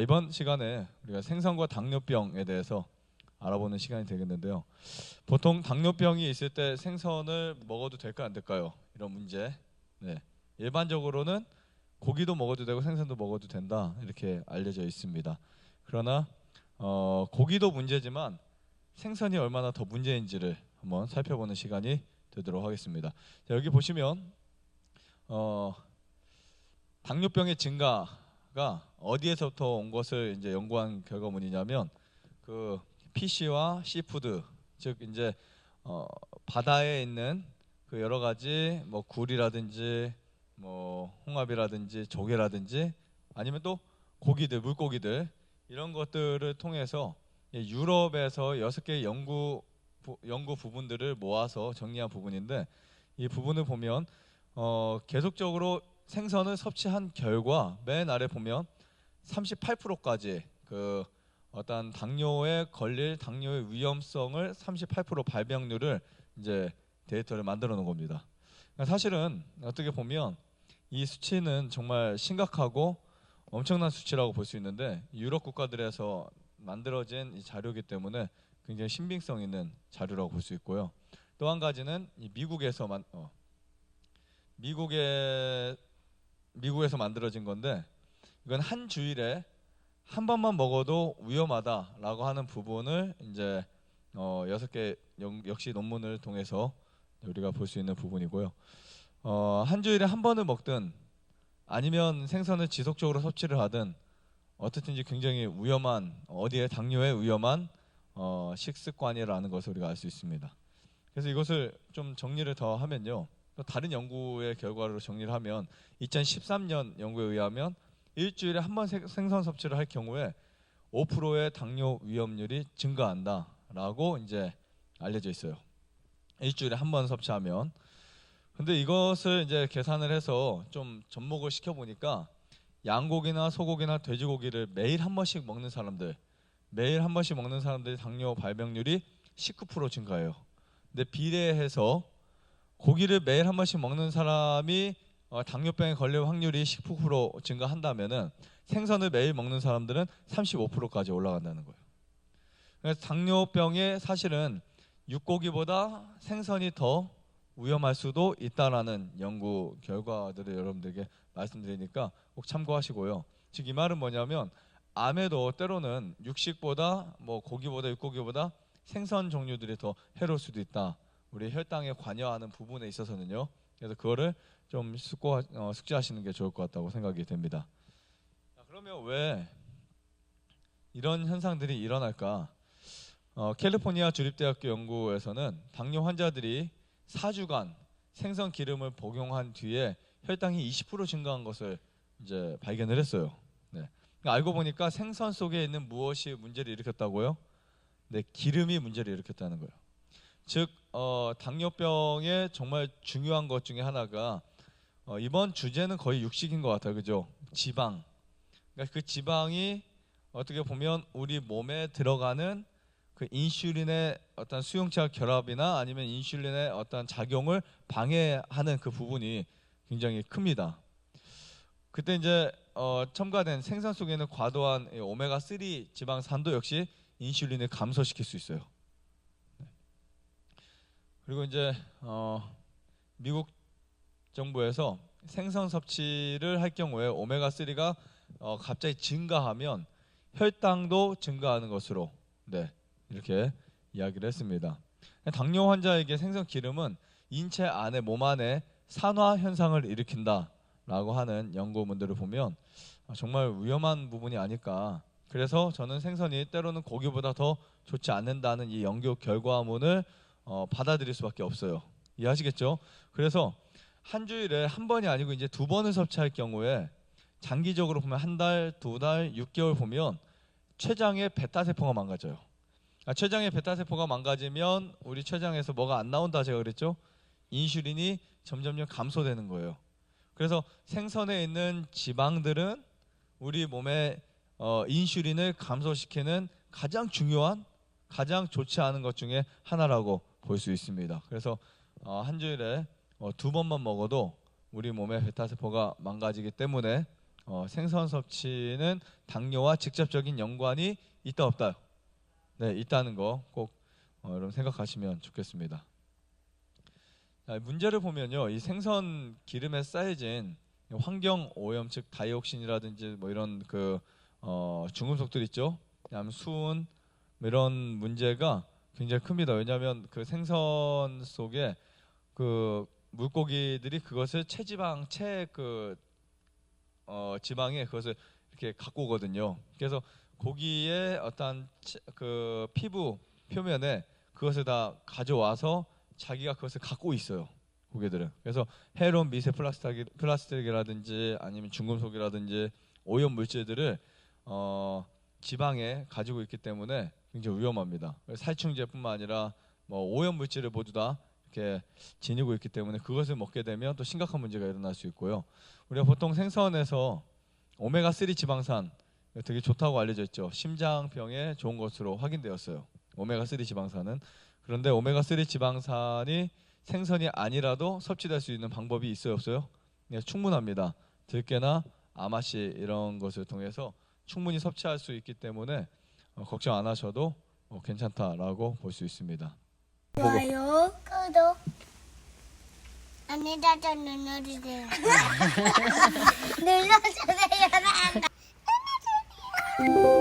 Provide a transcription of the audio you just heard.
이번 시간에 우리가 생선과 당뇨병에 대해서 알아보는 시간이 되겠는데요. 보통 당뇨병이 있을 때 생선을 먹어도 될까 안 될까요? 이런 문제. 네. 일반적으로는 고기도 먹어도 되고 생선도 먹어도 된다 이렇게 알려져 있습니다. 그러나 어, 고기도 문제지만 생선이 얼마나 더 문제인지를 한번 살펴보는 시간이 되도록 하겠습니다. 자, 여기 보시면 어, 당뇨병의 증가 가 어디에서부터 온 것을 이제 연구한 결과물이냐면 그 피시와 시푸드 즉 이제 어, 바다에 있는 그 여러 가지 뭐 굴이라든지 뭐 홍합이라든지 조개라든지 아니면 또 고기들 물고기들 이런 것들을 통해서 이 유럽에서 여섯 개의 연구 부, 연구 부분들을 모아서 정리한 부분인데 이 부분을 보면 어, 계속적으로 생선을 섭취한 결과 맨 아래 보면 38%까지 그 어떤 당뇨에 걸릴 당뇨의 위험성을 38% 발병률을 이제 데이터를 만들어 놓은 겁니다. 그러니까 사실은 어떻게 보면 이 수치는 정말 심각하고 엄청난 수치라고 볼 수 있는데 유럽 국가들에서 만들어진 이 자료이기 때문에 굉장히 신빙성 있는 자료라고 볼 수 있고요. 또 한 가지는 이 미국에서만 어, 미국에 미국에서 만들어진 건데 이건 한 주일에 한 번만 먹어도 위험하다라고 하는 부분을 이제 어, 여섯 개 영- 역시 논문을 통해서 우리가 볼 수 있는 부분이고요. 어, 한 주일에 한 번을 먹든 아니면 생선을 지속적으로 섭취를 하든 어떻든지 굉장히 위험한 어디에 당뇨에 위험한 어, 식습관이라는 것을 우리가 알 수 있습니다. 그래서 이것을 좀 정리를 더 하면요. 또 다른 연구의 결과로 정리를 하면 2013년 연구에 의하면 일주일에 한 번 생선 섭취를 할 경우에 5%의 당뇨 위험률이 증가한다라고 이제 알려져 있어요. 일주일에 한 번 섭취하면. 근데 이것을 이제 계산을 해서 좀 접목을 시켜 보니까 양고기나 소고기나 돼지고기를 매일 한 번씩 먹는 사람들, 매일 한 번씩 먹는 사람들이 당뇨 발병률이 19% 증가해요. 근데 비례해서 고기를 매일 한 번씩 먹는 사람이 어, 당뇨병에 걸릴 확률이 19% 증가한다면은 생선을 매일 먹는 사람들은 35%까지 올라간다는 거예요. 그래서 당뇨병에 사실은 육고기보다 생선이 더 위험할 수도 있다라는 연구 결과들을 여러분들에게 말씀드리니까 꼭 참고하시고요. 즉 이 말은 뭐냐면 암에도 때로는 육식보다 뭐 고기보다 육고기보다 생선 종류들이 더 해로울 수도 있다. 우리 혈당에 관여하는 부분에 있어서는요. 그래서 그거를 좀 숙고 어, 숙지하시는 게 좋을 것 같다고 생각이 됩니다. 자, 그러면 왜 이런 현상들이 일어날까? 어, 캘리포니아 주립대학교 연구에서는 당뇨 환자들이 4주간 생선 기름을 복용한 뒤에 혈당이 20% 증가한 것을 이제 발견을 했어요. 네. 그러니까 알고 보니까 생선 속에 있는 무엇이 문제를 일으켰다고요? 네, 기름이 문제를 일으켰다는 거예요. 즉 어, 당뇨병의 정말 중요한 것 중에 하나가 어, 이번 주제는 거의 육식인 것 같아요, 그죠? 지방. 그러니까 그 지방이 어떻게 보면 우리 몸에 들어가는 그 인슐린의 어떤 수용체 결합이나 아니면 인슐린의 어떤 작용을 방해하는 그 부분이 굉장히 큽니다. 그때 이제 어, 첨가된 생선 속에 있는 과도한 이 오메가 3 지방산도 역시 인슐린을 감소시킬 수 있어요. 네. 그리고 이제 어, 미국 정부에서 생선 섭취를 할 경우에 오메가 3가 어, 갑자기 증가하면 혈당도 증가하는 것으로 네, 이렇게 이야기를 했습니다. 당뇨 환자에게 생선 기름은 인체 안에 몸 안에 산화 현상을 일으킨다라고 하는 연구문들을 보면 아, 정말 위험한 부분이 아닐까. 그래서 저는 생선이 때로는 고기보다 더 좋지 않는다는 이 연구 결과문을 어, 받아들일 수밖에 없어요. 이해하시겠죠? 그래서 한 주일에 한 번이 아니고 이제 두 번을 섭취할 경우에 장기적으로 보면 한 달, 두 달, 6개월 보면 췌장의 베타 세포가 망가져요. 아, 췌장의 베타 세포가 망가지면 우리 췌장에서 뭐가 안 나온다 제가 그랬죠? 인슐린이 점점점 감소되는 거예요. 그래서 생선에 있는 지방들은 우리 몸에 어, 인슐린을 감소시키는 가장 중요한 가장 좋지 않은 것 중에 하나라고 볼 수 있습니다. 그래서 어, 한 주일에 어, 두 번만 먹어도 우리 몸의 베타 세포가 망가지기 때문에 어, 생선 섭취는 당뇨와 직접적인 연관이 있다 없다. 네, 있다는 거꼭 어, 여러분 생각하시면 좋겠습니다. 자, 문제를 보면요, 이 생선 기름에 쌓여진 환경 오염 즉 다이옥신이라든지 뭐 이런 그 어, 중금속들 있죠. 그다음 수은 뭐 이런 문제가 굉장히 큽니다. 왜냐하면 그 생선 속에 그 물고기들이 그것을 체지방, 체그 어, 지방에 그것을 이렇게 갖고 오거든요. 그래서 고기의 어떤 체- 그 피부 표면에 그것을 다 가져와서 자기가 그것을 갖고 있어요. 고기들은. 그래서 해로운 미세 플라스틱, 플라스틱이라든지 아니면 중금속이라든지 오염 물질들을 어, 지방에 가지고 있기 때문에 굉장히 위험합니다. 살충제뿐만 아니라 뭐 오염 물질을 모두 다 이렇게 지니고 있기 때문에 그것을 먹게 되면 또 심각한 문제가 일어날 수 있고요. 우리가 보통 생선에서 오메가 3 지방산 되게 좋다고 알려져 있죠. 심장병에 좋은 것으로 확인되었어요. 오메가 3 지방산은 그런데 오메가 3 지방산이 생선이 아니라도 섭취될 수 있는 방법이 있어요, 없어요? 네, 충분합니다. 들깨나 아마씨 이런 것을 통해서 충분히 섭취할 수 있기 때문에 어, 걱정 안 하셔도 어, 괜찮다라고 볼 수 있습니다. 좋아요, 구독. 안에다가 눌러주세요. 눌러주세요. 눌러주세요.